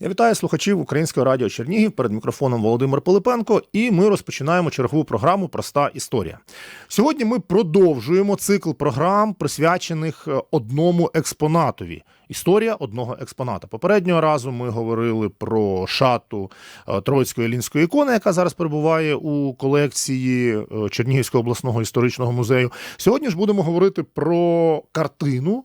Я вітаю слухачів Українського радіо Чернігів перед мікрофоном Володимир Пилипенко, і ми розпочинаємо чергову програму Проста історія. Сьогодні ми продовжуємо цикл програм, присвячених е, одному експонатові. Історія одного експоната. Попереднього разу ми говорили про шату е, Троїцької лінської ікони, яка зараз перебуває у колекції е, Чернігівського обласного історичного музею. Сьогодні ж будемо говорити про картину.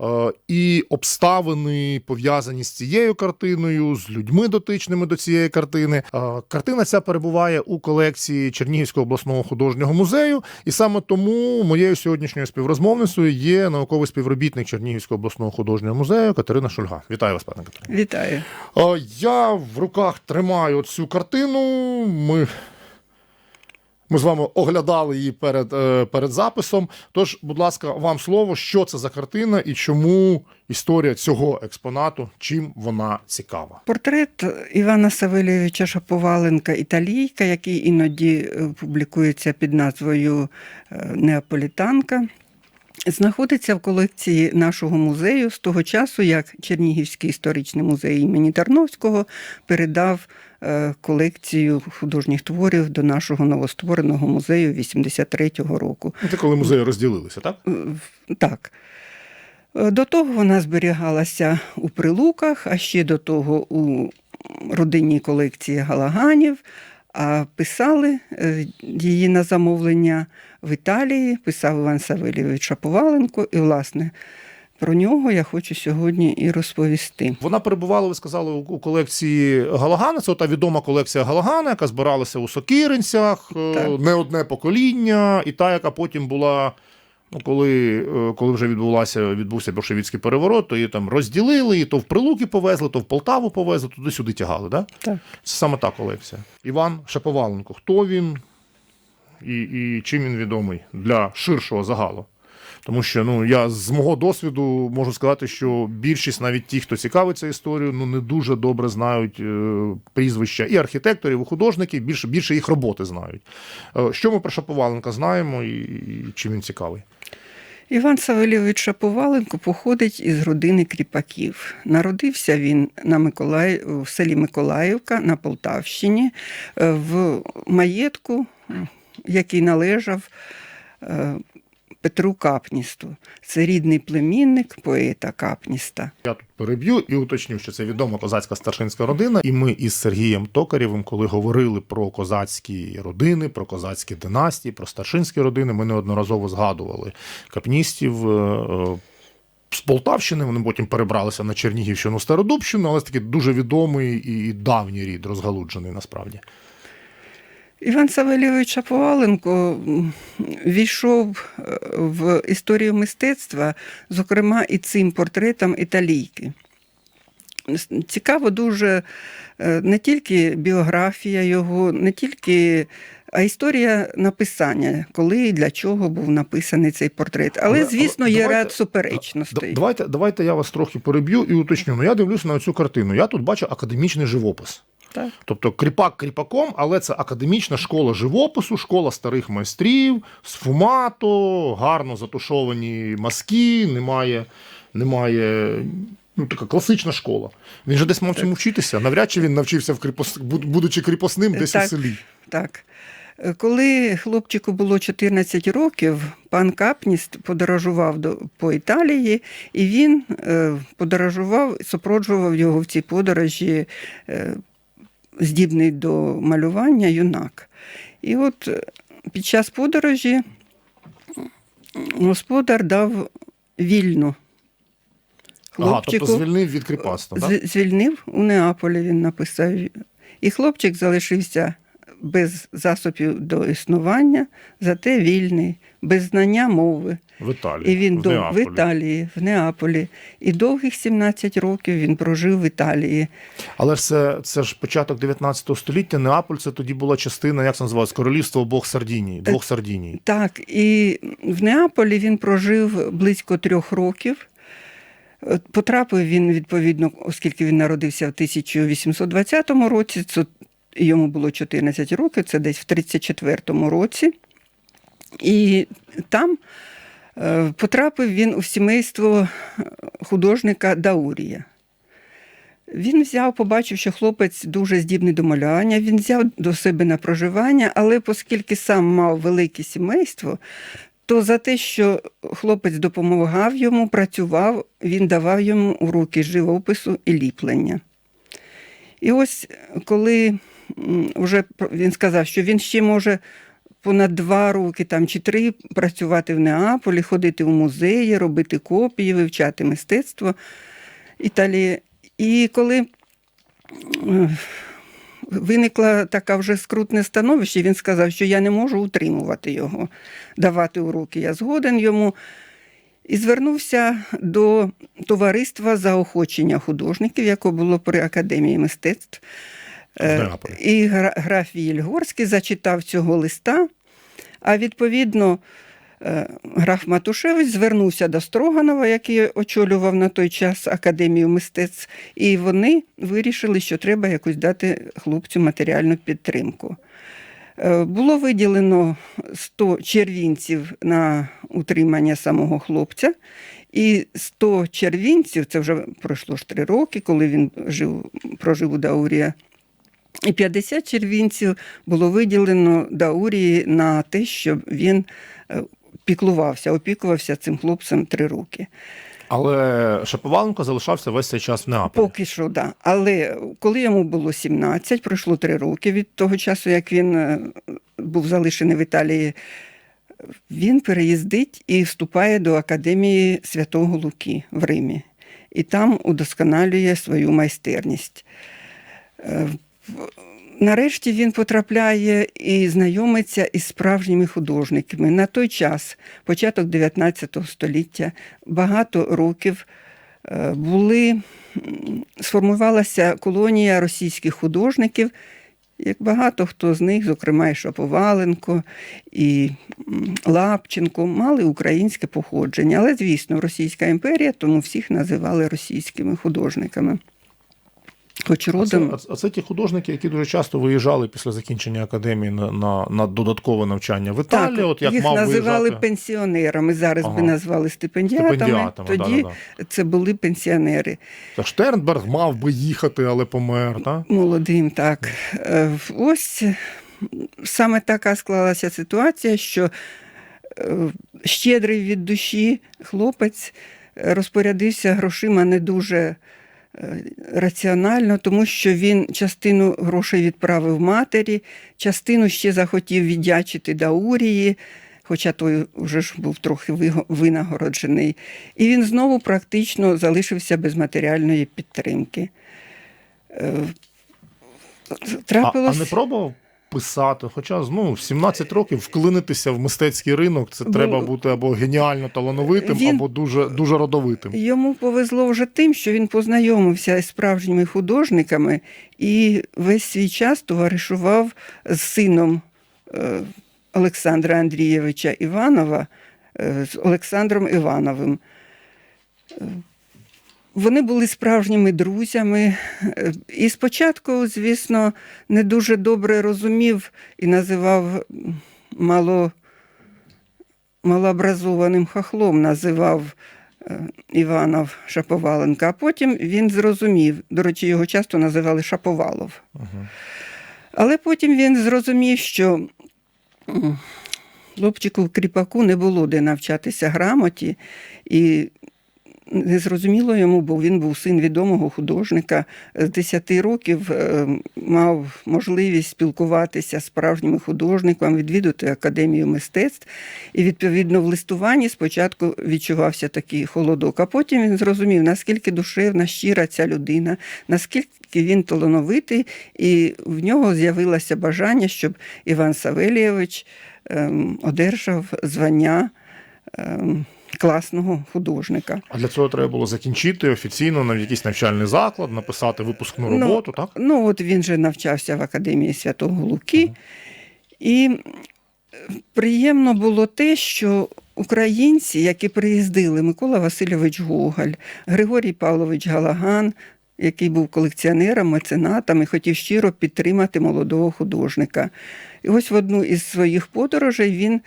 Е, І обставини пов'язані з цією картиною, з людьми дотичними до цієї картини. Е, Картина ця перебуває у колекції Чернігівського обласного художнього музею, і саме тому моєю сьогоднішньою співрозмовницею є науковий співробітник Чернігівського обласного художнього музею Катерина Шульга. Вітаю вас, пане Катерина. Вітаю. Е, Я в руках тримаю цю картину. Ми, ми з вами оглядали її перед, е, перед записом. Тож, будь ласка, вам слово, що це за картина і чому історія цього експонату, чим вона цікава? Портрет Івана Савельовича Шаповаленка Італійка, який іноді е, публікується під назвою е, Неаполітанка. Знаходиться в колекції нашого музею з того часу, як Чернігівський історичний музей імені Тарновського передав колекцію художніх творів до нашого новоствореного музею 83-го року. Це коли музеї розділилися, так? Е, Так. Е, До того вона зберігалася у прилуках, а ще до того у родинній колекції Галаганів. А писали е, її на замовлення в Італії, писав Іван Савельович Шаповаленко. І, власне, про нього я хочу сьогодні і розповісти. Вона перебувала, ви сказали, у колекції Галагана. Це та відома колекція Галагана, яка збиралася у Сокиринцях, е, Так. не одне покоління, і та, яка потім була. Ну, коли, е, коли вже відбулася, відбувся більшовицький переворот, то її там розділили, її то в Прилуки повезли, то в Полтаву повезли, туди-сюди тягали. Да? Так. Це саме та колекція. Іван Шаповаленко. Хто він і, і чим він відомий для ширшого загалу? Тому що ну, я з мого досвіду можу сказати, що більшість, навіть ті, хто цікавиться історією, ну не дуже добре знають е, прізвища і архітекторів, і художників, більше, більше їх роботи знають. Е, що ми про Шаповаленка знаємо і, і чим він цікавий? Іван Савельович Шаповаленко походить із родини кріпаків. Народився він на Миколаї... в селі Миколаївка на Полтавщині е, в маєтку, який належав е, Петру Капністу. Це рідний племінник поета Капніста. Я тут переб'ю і уточню, що це відома козацька старшинська родина. І ми із Сергієм Токарєвим, коли говорили про козацькі родини, про козацькі династії, про старшинські родини, ми неодноразово згадували капністів. е, е, З Полтавщини вони потім перебралися на Чернігівщину Стародубщину, але це такий дуже відомий і давній рід, розгалуджений насправді. Іван Савельович Шаповаленко війшов е, в історію мистецтва, зокрема і цим портретом італійки. Цікаво дуже е, не тільки біографія його, не тільки, а історія написання, коли і для чого був написаний цей портрет. Але, Але- звісно, є давайте- ряд суперечностей. Давайте, давайте я вас трохи переб'ю і уточню. Ну я дивлюся на цю картину. Я тут бачу академічний живопис. Так. Тобто кріпак кріпаком, але це академічна школа живопису, школа старих майстрів, сфумато, гарно затушовані маски, немає, немає. Ну, така класична школа. Він же десь мав цьому вчитися. Навряд чи він навчився в кріпос... будучи кріпосним десь Так. у селі. Так. Е, Коли хлопчику було 14 років, пан Капніст подорожував до, по Італії, і він е, подорожував, супроводжував його в цій подорожі е, здібний до малювання юнак. І от е, під час подорожі господар дав вільну Ага, тобто звільнив від кріпацтва. Так? Звільнив у Неаполі, він написав. І хлопчик залишився без засобів до існування, зате вільний, без знання мови. В Італії. І він в дов... в Неаполі. Італії, в Неаполі. І довгих 17 років він прожив в Італії. Але ж це, це ж початок 19 століття. Неаполь це тоді була частина, як це називається, королівства обох Сардіній, двох Сардіній. Так, і в Неаполі він прожив близько трьох років. Потрапив він, відповідно, оскільки він народився в 1820 році, це йому було 14 років, це десь в 34 році. І там е, потрапив він у сімейство художника Даурія. Він взяв, побачив, що хлопець дуже здібний до малювання, він взяв до себе на проживання, але оскільки сам мав велике сімейство, то за те, що хлопець допомагав йому, працював, він давав йому уроки живопису і ліплення. І ось коли вже він сказав, що він ще може понад два роки там, чи три працювати в Неаполі, ходити в музеї, робити копії, вивчати мистецтво Італії. І коли е, виникла така вже скрутне становище, він сказав, що я не можу утримувати його, давати уроки. Я згоден йому. І звернувся до товариства заохочення художників, яке було при Академії мистецтв. Е. І гра- граф Вільгорський зачитав цього листа, а відповідно е, граф Матушевич звернувся до Строганова, який очолював на той час Академію мистецтв, і вони вирішили, що треба якось дати хлопцю матеріальну підтримку. Е, Було виділено 100 червінців на утримання самого хлопця, і 100 червінців, це вже пройшло ж три роки, коли він жив, прожив у Даурія. І 50 червінців було виділено Даурії на те, щоб він е, піклувався, опікувався цим хлопцем три роки. Але Шаповаленко залишався весь цей час в Неаполі. Поки що, так. Да. Але коли йому було 17, пройшло три роки від того часу, як він е, був залишений в Італії, він переїздить і вступає до Академії Святого Луки в Римі. І там удосконалює свою майстерність. Нарешті він потрапляє і знайомиться із справжніми художниками. На той час, початок 19 століття, багато років е, були, сформувалася колонія російських художників, як багато хто з них, зокрема і Шаповаленко, і Лапченко, мали українське походження. Але, звісно, Російська імперія, тому всіх називали російськими художниками. Хоч родом. а це- а це ті художники, які дуже часто виїжджали після закінчення академії на, на, на додаткове навчання в Італії. Так, от як їх мав називали виїжджати пенсіонерами. Зараз Ага. би назвали стипендіатами. стипендіатами. Тоді да-да-да. це були пенсіонери. Та Штернберг мав би їхати, але помер. Та? Молодим, так. Е, Ось саме така склалася ситуація, що е, щедрий від душі хлопець розпорядився грошима не дуже е, раціонально, тому що він частину грошей відправив матері, частину ще захотів віддячити Даурії. Хоча той вже ж був трохи винагороджений, і він знову практично залишився без матеріальної підтримки. Трапилось... А, а не пробував писати? Хоча ну, в 17 років вклинитися в мистецький ринок це Бо- треба бути або геніально талановитим, Він- або дуже, дуже родовитим. Йому повезло вже тим, що він познайомився з справжніми художниками і весь свій час товаришував з сином е, Олександра Андрійовича Іванова, е, з Олександром Івановим. Вони були справжніми друзями. Е, І спочатку, звісно, не дуже добре розумів і називав мало малообразованим хахлом називав е, Іванов Шаповаленка, а потім він зрозумів, до речі, його часто називали Шаповалов. Але потім він зрозумів, що хлопчику кріпаку не було де навчатися грамоті, і незрозуміло йому, бо він був син відомого художника. З 10 років е, мав можливість спілкуватися з справжніми художниками, відвідати академію мистецтв. І відповідно в листуванні спочатку відчувався такий холодок, а потім він зрозумів, наскільки душевна, щира ця людина, наскільки він талановитий, і в нього з'явилося бажання, щоб Іван Савелійович ем, одержав звання. Класного художника. А для цього треба було закінчити офіційно на якийсь навчальний заклад, написати випускну роботу, так? Ну, от він же навчався в Академії Святого Луки. І приємно було те, що українці, які приїздили, Микола Васильович Гоголь, Григорій Павлович Галаган, який був колекціонером, меценатом і хотів щиро підтримати молодого художника. І ось в одну із своїх подорожей він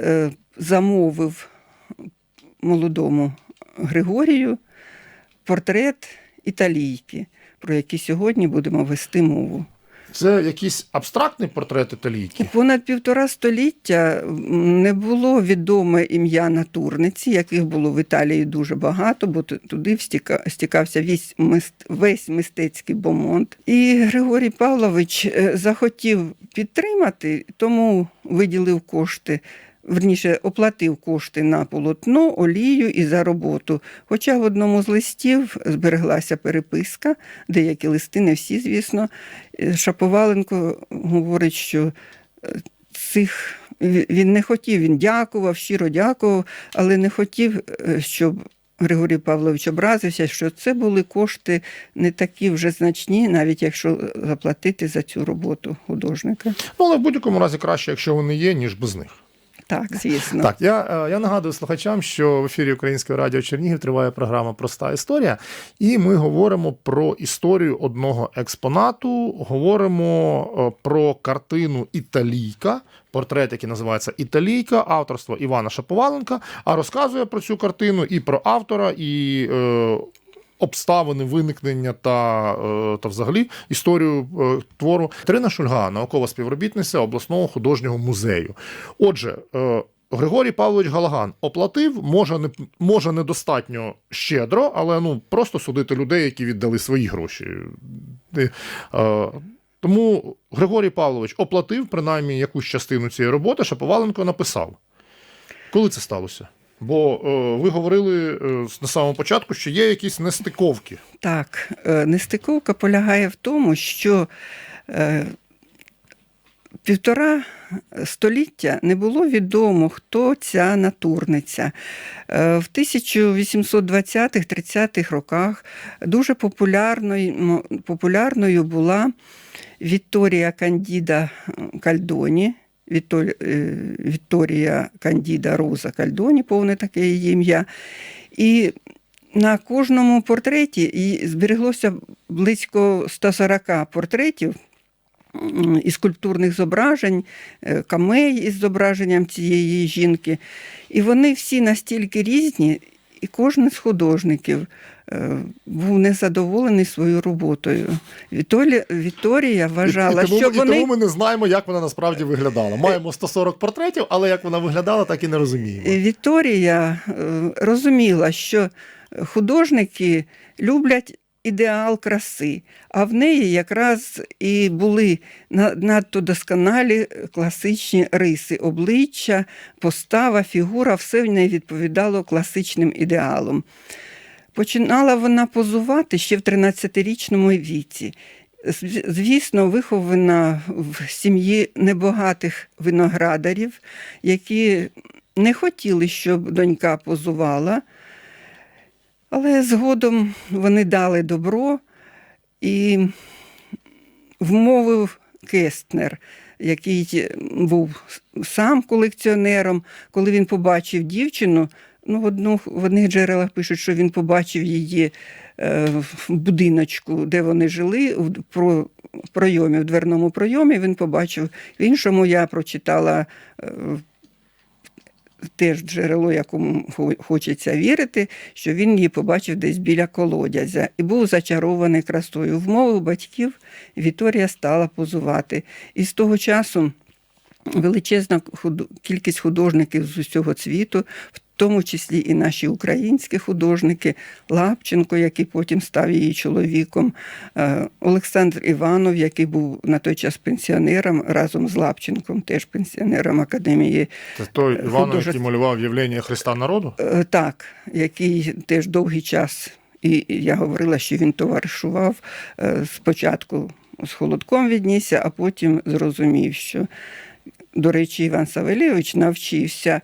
е, замовив молодому Григорію портрет італійки. про які сьогодні будемо вести мову. Це якийсь абстрактний портрет італійки. Понад півтора століття не було відоме ім'я натурниці, яких було в Італії дуже багато, бо туди стікався весь, весь мистецький бомонд. І Григорій Павлович е, захотів підтримати, тому виділив кошти. Верніше оплатив кошти на полотно, олію і за роботу. Хоча в одному з листів збереглася переписка, деякі листи, не всі, звісно. Е, Шаповаленко говорить, що е, цих він не хотів, він дякував, щиро дякував, але не хотів, е, щоб Григорій Павлович образився, що це були кошти не такі вже значні, навіть якщо заплатити за цю роботу художника. Ну, але в будь-якому разі краще, якщо вони є, ніж без них. Так, звісно. Так, я, е, я нагадую слухачам, що в ефірі Українського радіо Чернігів триває програма Проста історія, і ми говоримо про історію одного експонату. Говоримо е, про картину Італійка, портрет, який називається Італійка, авторство Івана Шаповаленка. А розказує про цю картину і про автора, і е, обставини виникнення та, е, та взагалі історію е, твору Трина Шульга, наукова співробітниця обласного художнього музею. Отже, е, Григорій Павлович Галаган оплатив, може, не може недостатньо щедро, але ну просто судити людей, які віддали свої гроші. Тому Григорій Павлович оплатив принаймні якусь частину цієї роботи, Шаповаленко написав. Коли це сталося? Бо е, ви говорили е, на самому початку, що є якісь нестиковки. Так, е, нестиковка полягає в тому, що е, півтора століття не було відомо, хто ця натурниця. Е, В 1820-30-х роках дуже популярною, популярною була Вікторія Кандіда Кальдоні. Е, Вікторія Кандіда Роза Кальдоні, повне таке її ім'я. І на кожному портреті збереглося близько 140 портретів м, і скульптурних зображень, е, камей із зображенням цієї жінки. І вони всі настільки різні, і кожен з художників був незадоволений своєю роботою. Вітолі, Вікторія вважала, і, і, тому, що і вони. тому ми не знаємо, як вона насправді виглядала. Маємо 140 портретів, але як вона виглядала, так і не розуміємо. Вікторія е, розуміла, що художники люблять ідеал краси, а в неї якраз і були надто досконалі класичні риси, обличчя, постава, фігура, все в неї відповідало класичним ідеалам. Починала вона позувати ще в 13-річному віці. Звісно, вихована в сім'ї небагатих виноградарів, які не хотіли, щоб донька позувала, але згодом вони дали добро і вмовив Кестнер, який був сам колекціонером, коли він побачив дівчину. Ну, в, одну, в одних джерелах пишуть, що він побачив її е, в будиночку, де вони жили, в про, пройомі, в дверному пройомі. Він побачив. В іншому я прочитала е, теж джерело, якому хочеться вірити, що він її побачив десь біля колодязя і був зачарований красою. Вмовив батьків, Віторія стала позувати. І з того часу величезна кількість художників з усього світу, тому числі і наші українські художники, Лапченко, який потім став її чоловіком, е, Олександр Іванов, який був на той час пенсіонером разом з Лапченком, теж пенсіонером академії Це той Іван, художество- який малював явлення Христа народу. Е, Так, який теж довгий час, і я говорила, що він товаришував е, спочатку з холодком віднісся, а потім зрозумів, що, до речі, Іван Савельович навчився е,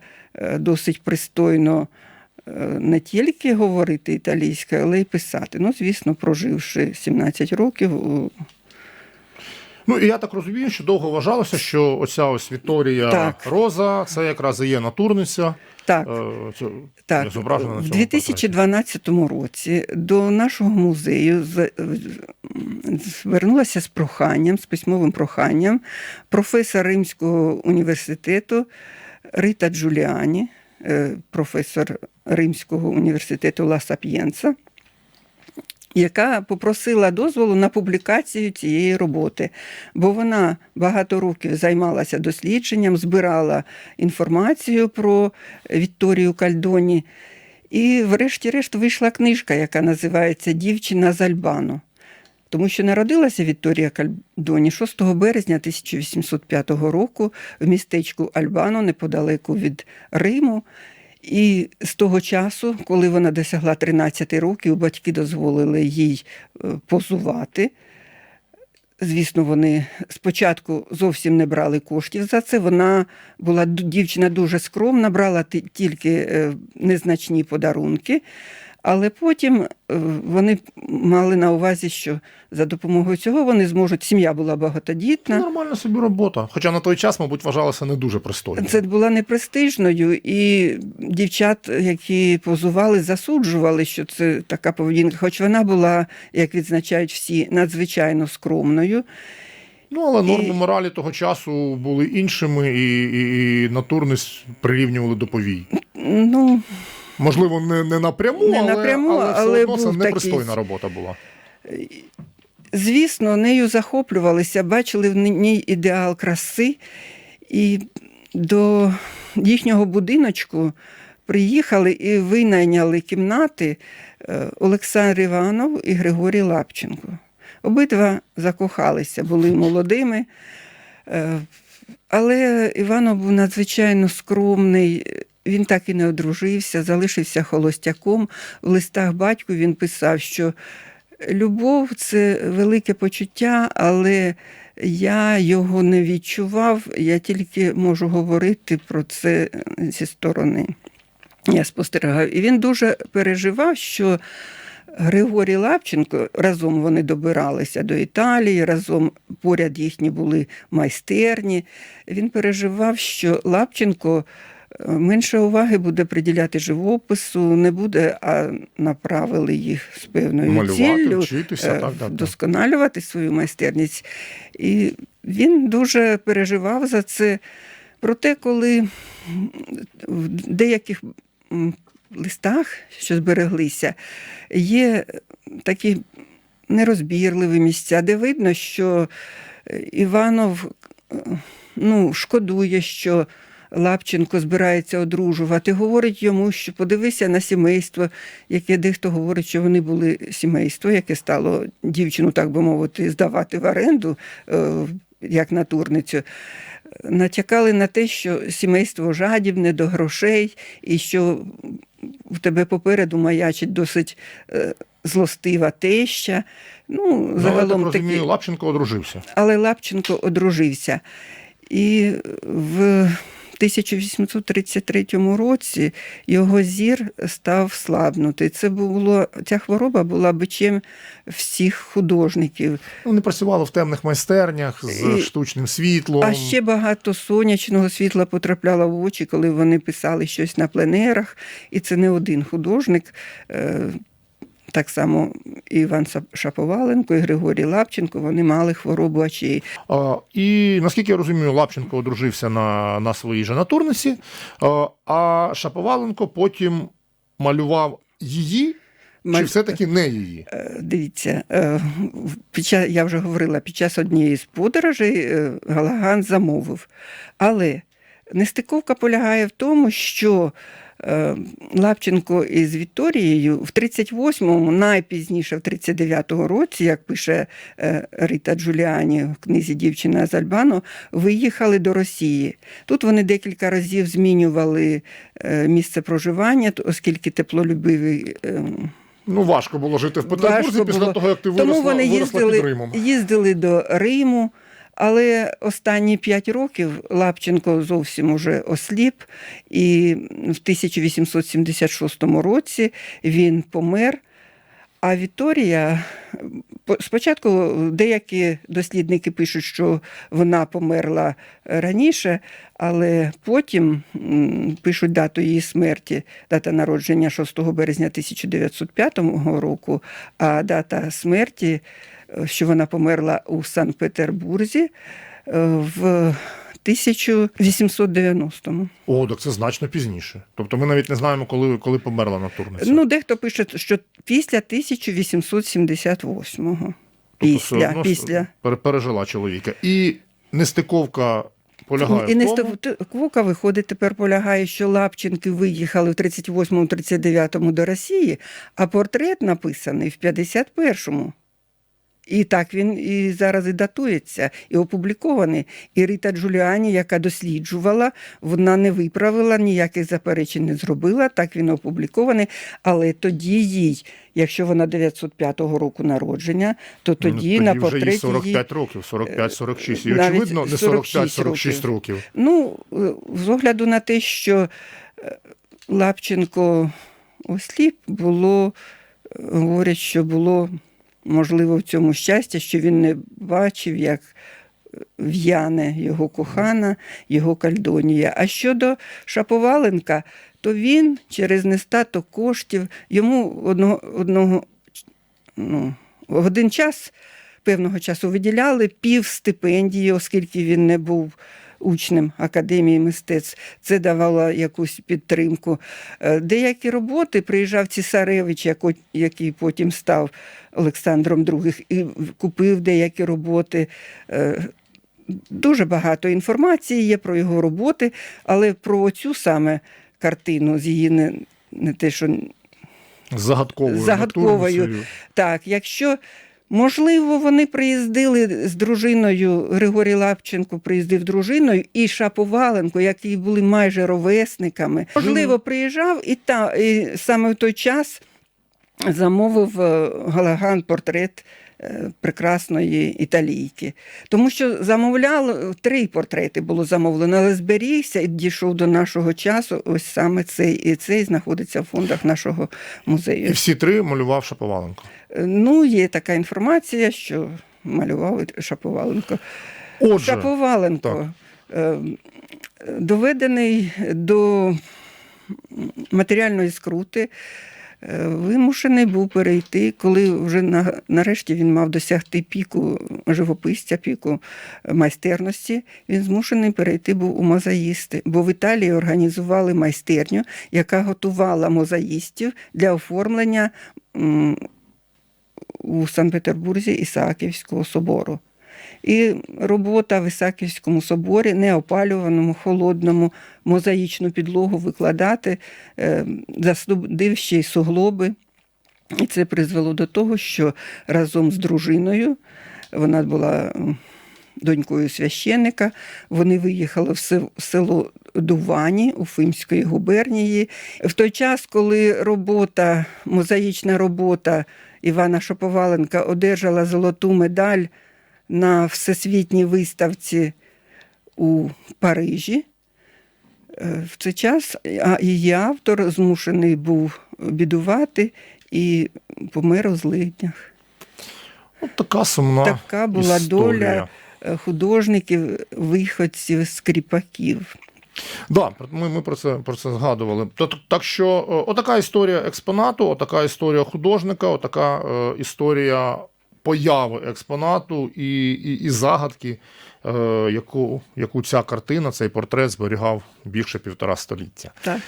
досить пристойно е, не тільки говорити італійською, але й писати. Ну, звісно, проживши 17 років Ну і я так розумію, що довго вважалося, що оця ось Вікторія Так. Роза це якраз і є натурниця. так. е, цю- Так, зображена на в цьому 2012 році до нашого музею звернулася з проханням, з письмовим проханням професор Римського університету Рита Джуліані, е, професор Римського університету Ла Сап'єнца. яка попросила дозволу на публікацію цієї роботи, бо вона багато років займалася дослідженням, збирала інформацію про Вікторію Кальдоні. І, врешті-решт, вийшла книжка, яка називається Дівчина з Альбану. Тому що народилася Вікторія Кальдоні 6 березня 1805 року в містечку Альбано, неподалеку від Риму. І з того часу, коли вона досягла 13 років, батьки дозволили їй е, позувати. Звісно, вони спочатку зовсім не брали коштів за це. Вона була дівчина дуже скромна, брала тільки е, незначні подарунки. Але потім е, вони мали на увазі, що за допомогою цього вони зможуть. Сім'я була Це багатодітна. нормальна собі робота. Хоча на той час, мабуть, вважалося не дуже пристойно. Це була непрестижною, і дівчат, які позували, засуджували, що це така поведінка. Хоч вона була, як відзначають всі, надзвичайно скромною. Ну, але норми І- моралі того часу були іншими, і, і, і натурність прирівнювали до повій. Ну, Можливо, не, не напряму, Не але, напряму, але, все але одно це непристойна такий- робота була. звісно, нею захоплювалися, бачили в ній ідеал краси, і до їхнього будиночку приїхали і винайняли кімнати е, Олександр Іванов і Григорій Лапченко. Обидва закохалися, були молодими. Е, Але Іванов був надзвичайно скромний. Він так і не одружився, залишився холостяком. В листах батьку він писав, що любов це велике почуття, але я його не відчував. Я тільки можу говорити про це зі сторони. Я спостерігав. І він дуже переживав, що Григорій Лапченко разом вони добиралися до Італії, разом поряд їхні були майстерні. Він переживав, що Лапченко менше уваги буде приділяти живопису, не буде, а направили їх з певною Малювати, ціллю вчитися, е, так, так, так. вдосконалювати свою майстерність. І він дуже переживав за це. Проте, коли в деяких листах, що збереглися, є такі нерозбірливі місця, де видно, що е, Іванов е, ну, шкодує, що Лапченко збирається одружувати. Говорить йому, що подивися на сімейство, яке дехто говорить, що вони були сімейство, яке стало дівчину, так би мовити, здавати в оренду е, як натурницю. Натякали на те, що сімейство жадібне до грошей, і що в тебе попереду маячить досить е, злостива теща. Ну, Ну, але, загалом так такі Лапченко одружився. але Лапченко одружився. І в 1833 році його зір став слабнути. Це було, ця хвороба була бичем всіх художників. Вони працювали в темних майстернях з І- штучним світлом. А ще багато сонячного світла потрапляло в очі, коли вони писали щось на пленерах. І це не один художник. Так само і Іван Шаповаленко, і Григорій Лапченко, вони мали хворобу очей. А, і наскільки я розумію, Лапченко одружився на, на своїй же натурниці, а, Шаповаленко потім малював її, чи все-таки не її? Е, Дивіться, е, під час, я вже говорила, під час однієї з подорожей е, Галаган замовив. Але нестиковка полягає в тому, що Лапченко із Вікторією в 38-му, найпізніше в 39-му році, як пише е, Рита Джуліані в книзі Дівчина з Альбану, виїхали до Росії. Тут вони декілька разів змінювали е, місце проживання, оскільки теплолюбивий. е, Ну, важко було жити в Петербурзі після було. того, як ти виросла, Тому вони виросла їздили, під Римом. їздили до Риму, але останні п'ять років Лапченко зовсім уже осліп, і в 1876 році він помер. А Вікторія по- спочатку деякі дослідники пишуть, що вона померла раніше, але потім пишуть дату її смерті, дата народження 6 березня 1905 року, а дата смерті, е, що вона померла у Санкт-Петербурзі е, в 1890-му. О, так це значно пізніше. Тобто ми навіть не знаємо, коли, коли померла натурниця. Ну, дехто пише, що після 1878-го. Тобто Після, після. пережила чоловіка. І нестиковка полягає І в не тому, Квока виходить тепер полягає, що Лапченки виїхали в 38-39 до Росії, а портрет написаний в 51-му. І так він і зараз і датується, і опублікований. І Рита Джуліані, яка досліджувала, вона не виправила, ніяких заперечень не зробила. Так він опублікований. Але тоді їй, якщо вона 905 року народження, то тоді, ну, на вже їй портреті 45 років, 45-46. І очевидно, не 46 45-46 років. Ну, е, з огляду на те, що е, Лапченко осліп, було, е, говорять, що було можливо в цьому щастя, що він не бачив, як е, в'яне його кохана, його кальдонія. А щодо Шаповаленка, то він через нестаток коштів йому одного, одного ну, один час певного часу виділяли пів стипендії, оскільки він не був учнем Академії мистецтв. Це давало якусь підтримку. Е, Деякі роботи приїжджав Цісаревич, який потім став Олександром II, і купив деякі роботи. Е, Дуже багато інформації є про його роботи, але про цю саме картину з її не, не те, що загадковою, Загадковою. Так, якщо можливо вони приїздили з дружиною, Григорій Лапченко приїздив дружиною, і Шаповаленко, які були майже ровесниками, можливо, приїжджав і, та, і саме в той час замовив е, Галаган портрет. е, Прекрасної італійки, тому що замовляли три портрети було замовлено, але зберігся і дійшов до нашого часу. Ось саме цей і цей знаходиться в фондах нашого музею. І всі три малював Шаповаленко. Ну, є така інформація, що малював Шаповаленко. Отже, Шаповаленко е, доведений до матеріальної скрути, е, вимушений був перейти, коли вже на, нарешті він мав досягти піку живописця, піку майстерності. Він змушений перейти був у мозаїсти, бо в Італії організували майстерню, яка готувала мозаїстів для оформлення у Санкт-Петербурзі Ісааківського собору. І робота в Ісаківському соборі, неопалюваному, холодному, мозаїчну підлогу викладати, е, й суглоби. І це призвело до того, що разом з дружиною, вона була донькою священника, вони виїхали в село Дувані Уфимської губернії. В той час, коли робота, мозаїчна робота Івана Шаповаленка одержала золоту медаль на всесвітній виставці у Парижі. Е, В цей час а її автор змушений був бідувати і помер у злиднях. от така сумна Така була історія. доля е, художників, виходців, скріпаків. Да, ми, ми про це про це згадували. То- Так що е, отака історія експонату, отака історія художника, отака е, історія появи експонату і, і, і загадки, е, яку, яку ця картина, цей портрет зберігав більше півтора століття. Так.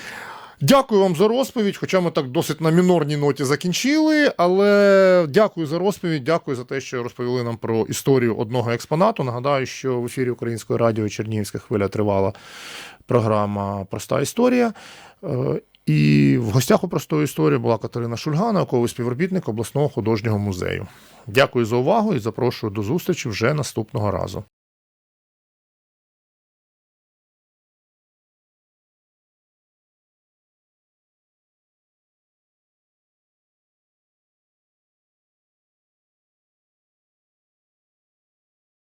Дякую вам за розповідь, хоча ми так досить на мінорній ноті закінчили. Але дякую за розповідь, дякую за те, що розповіли нам про історію одного експонату. Нагадаю, що в ефірі Української радіо Чернігівська хвиля тривала програма Проста історія. Е, І в гостях у простої історії була Катерина Шульга, науковий співробітник обласного художнього музею. Дякую за увагу і запрошую до зустрічі вже наступного разу.